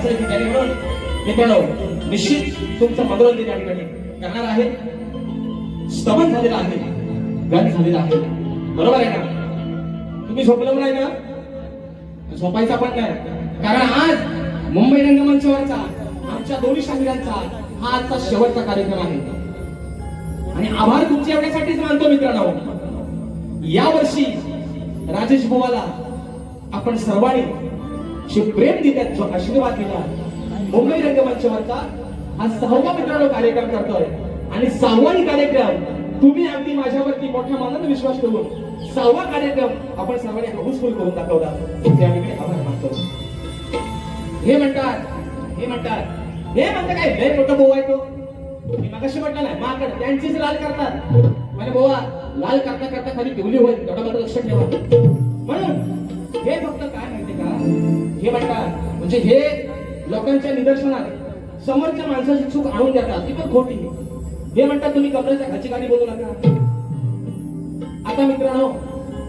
असेल ठिकाणी म्हणून मित्रांनो निश्चित तुमचं मनोरंजन या ठिकाणी करणार आहे. स्तमन झालेलं आहे. गण झालेलं आहे. बरोबर आहे ना तुम्ही झोपलं नाही ना? झोपायचा पण नाही कारण आज मुंबई रंगमंचावरचा आमच्या दोन्ही शाहिरांचा हा आजचा शेवटचा कार्यक्रम आहे. आणि आभार तुमच्या एवढ्यासाठीच मानतो मित्रांनो. या वर्षी राजेश बुवाला आपण सर्वांनी जे प्रेम दिल्यात जो आशीर्वाद दिला मुंबई रंगमंचावरचा हा सहावा मित्रांनो कार्यक्रम करतोय. आणि सहावाही कार्यक्रम तुम्ही अगदी माझ्यावरती मोठ्या मनात विश्वास ठेवून सहावा कार्यक्रम आपण सर्वांनी हाऊसफुल करून दाखवला. त्यावेळी आभार मानतो. हे म्हणतात हे म्हणतात. हे म्हणतात काय? लय मोठा भाऊ आहे तो. मी मगाशी म्हटलं नाही माकड त्यांचीच लाल करतात. म्हणजे बोवा लाल करता करता खाली पिवली होईल. तेवढं मला लक्षात ठेवा. म्हणून हे फक्त काय माहिती का? हे म्हणतात म्हणजे हे लोकांच्या निदर्शनात समोरच्या माणसाची चूक आणून देतात. ती पण खोटी. हे म्हणतात तुम्ही कमरेच्या खाची गाडी बोलू नका. आता मित्रांनो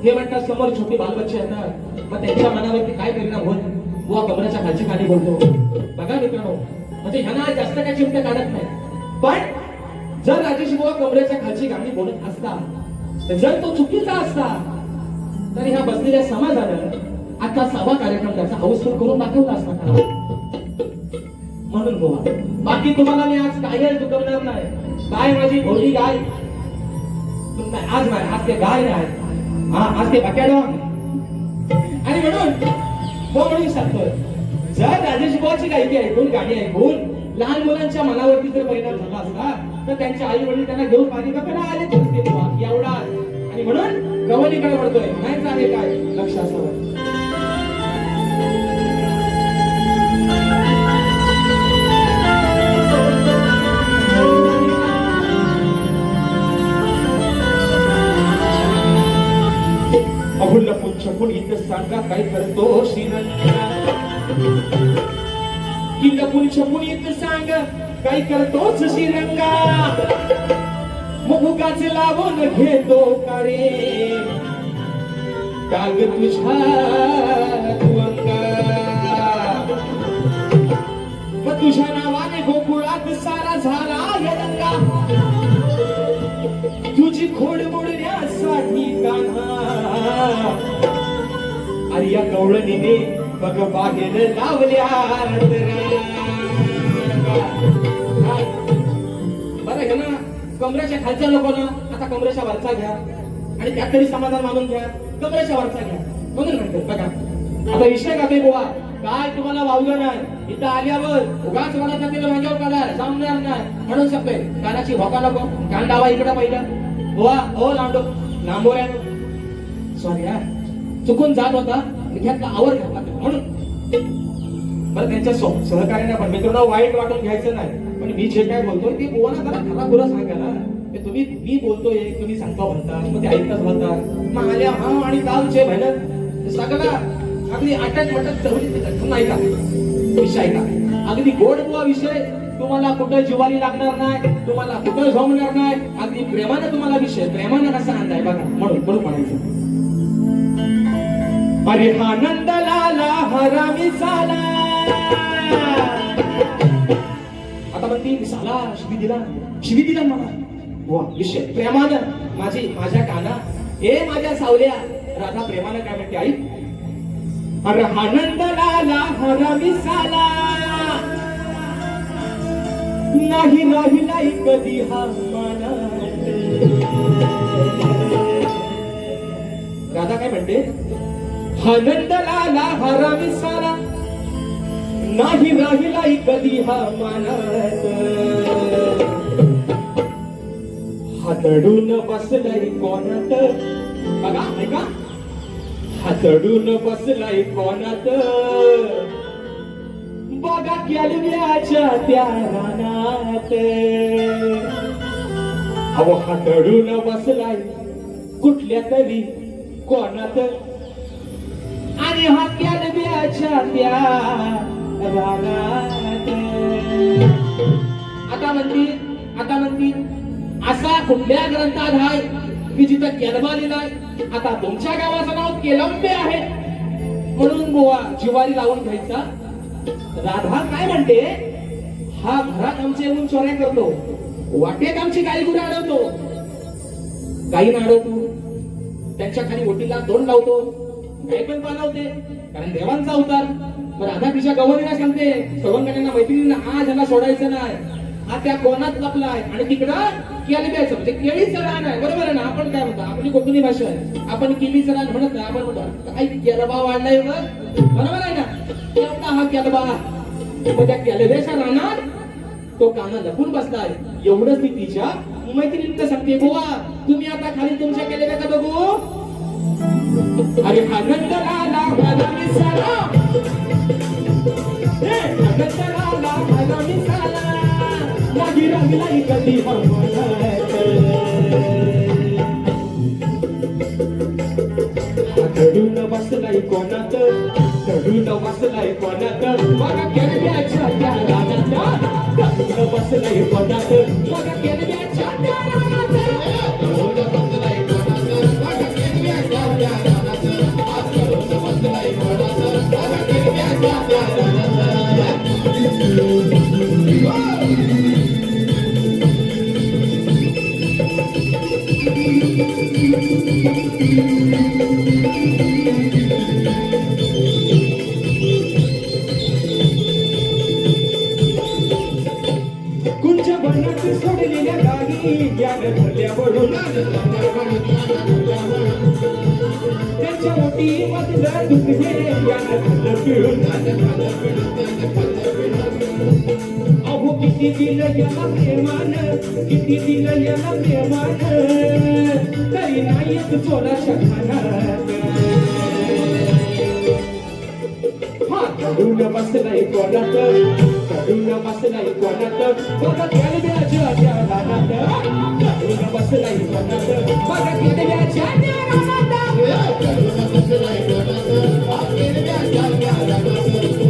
हे म्हणतात समोर छोटी बालबच्चे येतात मग त्यांच्या मनावरती काय परिणाम होत बुवा कमरेच्या खालची गाणी बोलतो. बघा मित्रांनो म्हणजे ह्यांना जास्त काय चिमटे काढत नाही. पण जर राजेश बुवा कमरेच्या खालची गाणी बोलत असता तर जर तो चुकीचा असता तर ह्या बसलेल्या समाजानं आता सहावा कार्यक्रम त्याचा हाऊसफुल करून दाखवला असता का? म्हणून बुवा बाकी तुम्हाला मी आज काही दुखवणार नाही. काय माझी भोळी गाय. नाही, आज नाही आज ते गाय नाही हा आज ते बकॅडो आणि म्हणून तो म्हणून सांगतोय जर राजेश बुवाची गायकी ऐकून गाणी ऐकून लहान मुलांच्या मनावरती जर परिणाम झाला असता तर त्यांचे आई वडील त्यांना घेऊन पाणी का आले नसते एवढा. आणि म्हणून गव्हाने काय म्हणतोय? म्हणायचं आहे काय? लक्ष असावं अहुल्य पुच्छपून इथं सांगा काय करतो श्रीरंगा किल्ल छपून इथं सांग काय करतोच श्रीरंगा उगाच लावून घेतो काळे. काग तुझ्या मग तुझ्या नावाने गोकुळात सारा झाला यलंगा. तुझी खोड मोडण्यासाठी कान्हा अरे या गवळणीने बघ बागेल लावल्या बरं का ना? कमरेच्या खालच्या लोकांना आता कमरेच्या वरचा घ्या. आणि त्यात तरी समाधान मानून घ्या. कमरेच्या वरचा घ्या. म्हणून म्हणतो बघा. आता विषय का ते बुवा. काय तुम्हाला वावलं नाही. इथं आल्यावर उगाच मला जातील माझ्यावर काढाय जमणार नाही. म्हणून शकते कानाची भोका नको. कान डावा इकडे पहिलं. बुवा हो लांडो. या सॉरी यार चुकून जात होता. त्यातला आवर घातला म्हणून. बरं त्यांच्या सहकार्याने पण मित्रांनो वाईट वाटून घ्यायचं नाही. पण मी जे काय बोलतोय ते बुवाना जरा खरा खुरा सांगा ना. तुम्ही मी बोलतोय तुम्ही सांगतो म्हणता मग ते ऐकताच म्हणता मग आल्या हा आणि कालचे मेहनत सगळा अगदी अटक मटक चढवली तुम्ही ऐका विषय ऐका अगदी गोड बुवा विषय. तुम्हाला कुठं जिवारी लागणार नाही तुम्हाला कुठं झोमणार नाही. अगदी प्रेमानं तुम्हाला विषय प्रेमानं कसा आणलाय बघा. म्हणून म्हणून म्हणायचं. अरे हा नंद लाला हरामी झाला. आता म्हणती साला शिवी दिला. शिवी दिला मला. वा विषय. प्रेमानं माझी माझ्या काना हे माझ्या सावल्या. राधा प्रेमानं काय म्हणते आई? अरे आनंद लाला हरामी साला नाही नाही नाही कधी हा मनात. राधा काय म्हणते? आनंद लाला हरामी सारा नाही राहिला कधी हा मनात. हातडून बसलाय कोणात. बघा ऐका. हातडून बसलाय कोणात. बघा कॅलव्याच्या त्या रानात. अहो हातडून बसलाय कुठल्या तरी कोणात. आणि हा कॅलव्याच्या त्या आता म्हणती आता म्हणती असा कुठल्या ग्रंथात आहे की जिथं केलबा दिलाय आता तुमच्या गावाचं नाव केलंबे आहे. म्हणून गोवा जिवारी लावून घ्यायचा. राधा काय म्हणते? हा घरात आमचे येऊन चोऱ्या करतो. वाटेत आमची गाई गुरं अडवतो गाई अडवतो त्यांच्या खाली ओटीला दोन लावतो. गाई पण पालवते कारण देवांचा अवतार. राधाकृष्ण राधा सांगते सवंगण्यांना मैत्रिणींना आज ह्याला सोडायचं नाही. हा त्या कोणात लपलाय आणि तिकडं केली द्यायचं म्हणजे केळीचं रान आहे. बरोबर आहे ना? आपण काय म्हणतो? आपली कोकणी भाषा आहे. आपण केळीचं रान म्हणत नाही आपण म्हणतो काय केलबा वाढलाय बघ. बरोबर आहे ना? एवढा हा केलबा. मग त्या केलब्याच्या रानात तो काना लपून बसलाय. एवढंच ती तिच्या मैत्रिणीला सांगते गोवा तुम्ही आता खाली तुमच्या केलेल्या का बघू. अरे आनंद आला माझा मिसाला हे आनंद आला माझा मिसाला माझी रंगलाई कधी चढून बसलाय कोणात? बसलाय कोणात? त्या बसलाय कोणात? सोडलेल्या गाडी ज्ञान भरल्या वळून त्यांच्या मोठी मधलं दुखणे ज्ञान भरलं पिळून. अहो किती दिलं याला प्रेमान किती दिलं याला प्रेमान. तरी नाही Kaduna Basila Iguanata, Baka Kalibia Jaja Ranata, Kaduna Basila Iguanata, Baka Kalibia Jaja Ranata, Kaduna Basila Iguanata, Baka Kalibia Jaja Ranata,